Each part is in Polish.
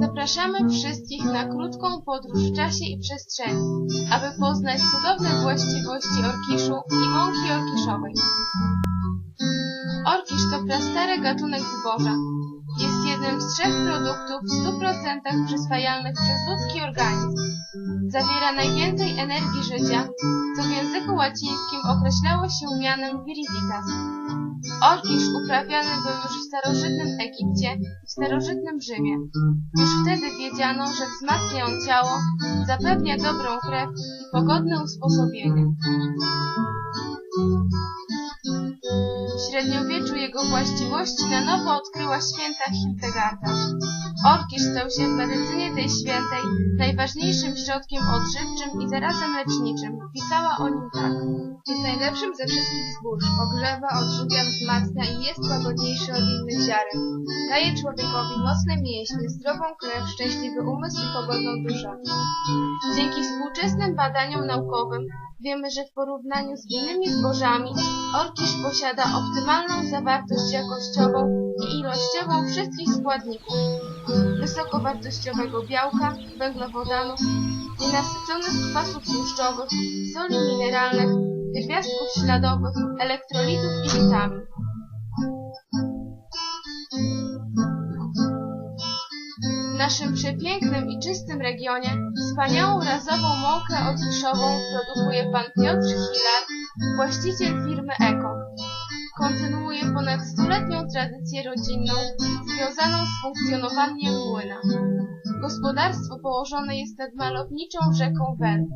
Zapraszamy wszystkich na krótką podróż w czasie i przestrzeni, aby poznać cudowne właściwości orkiszu i mąki orkiszowej. Orkisz to prastary gatunek zboża. Jest jednym z trzech produktów w 100% przyswajalnych przez ludzki organizm. Zawiera najwięcej energii życia, co w języku łacińskim określało się mianem viriditas. Orkisz uprawiany był już w starożytnym Egipcie i w starożytnym Rzymie. Już wtedy wiedziano, że wzmacnia on ciało, zapewnia dobrą krew i pogodne usposobienie. Średniowieczu jego właściwości na nowo odkryła święta Hildegarda. Orkisz stał się w medycynie tej świętej najważniejszym środkiem odżywczym i zarazem leczniczym. Pisała o nim tak. Jest najlepszym ze wszystkich zbóż. Ogrzewa, odżywia, wzmacnia i jest łagodniejszy od innych ziaren. Daje człowiekowi mocne mięśnie, zdrową krew, szczęśliwy umysł i pogodną duszę. Dzięki współczesnym badaniom naukowym wiemy, że w porównaniu z innymi zbożami orkisz posiada optymalną zawartość jakościową i ilościową wszystkich składników wysokowartościowego białka, węglowodanów, nienasyconych kwasów tłuszczowych, soli mineralnych, pierwiastków śladowych, elektrolitów i witamin. W naszym przepięknym i czystym regionie wspaniałą razową mąkę orkiszową produkuje pan Piotr Hilar, właściciel firmy Eko. Kontynuuje ponad stuletnią tradycję rodzinną związaną z funkcjonowaniem młyna. Gospodarstwo położone jest nad malowniczą rzeką Wen.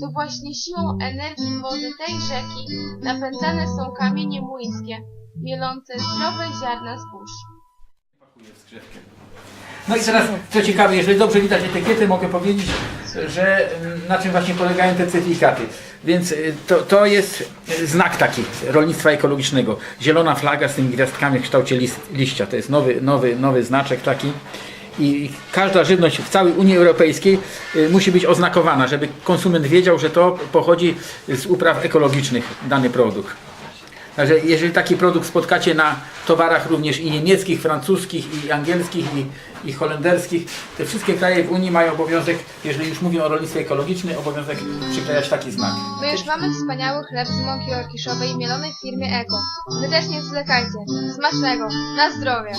To właśnie siłą energii wody tej rzeki napędzane są kamienie młyńskie, mielące zdrowe ziarna zbóż. No i teraz, co ciekawe, jeżeli dobrze widać etykiety, mogę powiedzieć, że na czym właśnie polegają te certyfikaty. Więc y, to, to jest znak taki rolnictwa ekologicznego. Zielona flaga z tymi gwiazdkami w kształcie liścia. To jest nowy, nowy, nowy znaczek taki. I każda żywność w całej Unii Europejskiej y, musi być oznakowana, żeby konsument wiedział, że to pochodzi z upraw ekologicznych, dany produkt. Także jeżeli taki produkt spotkacie na towarach również i niemieckich, francuskich, i angielskich, i, i holenderskich, te wszystkie kraje w Unii mają obowiązek, jeżeli już mówią o rolnictwie ekologicznym, obowiązek przyklejać taki znak. My już mamy wspaniały chleb z mąki orkiszowej mielonej w firmie Eko. Wy też nie zwlekajcie. Smacznego. Na zdrowie.